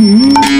গ্রাম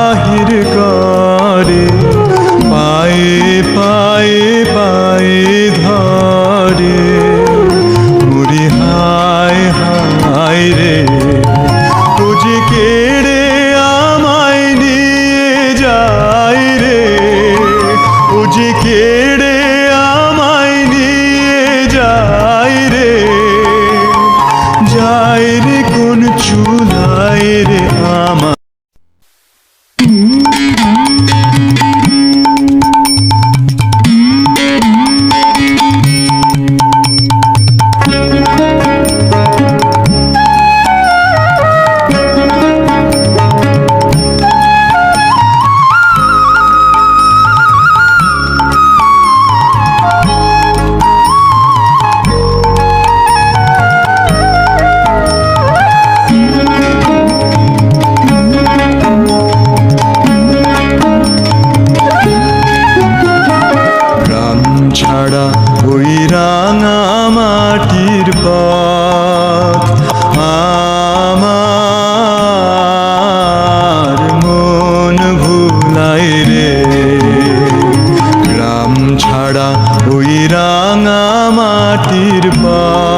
বাহির করে। ওই রাঙা মাটির পা।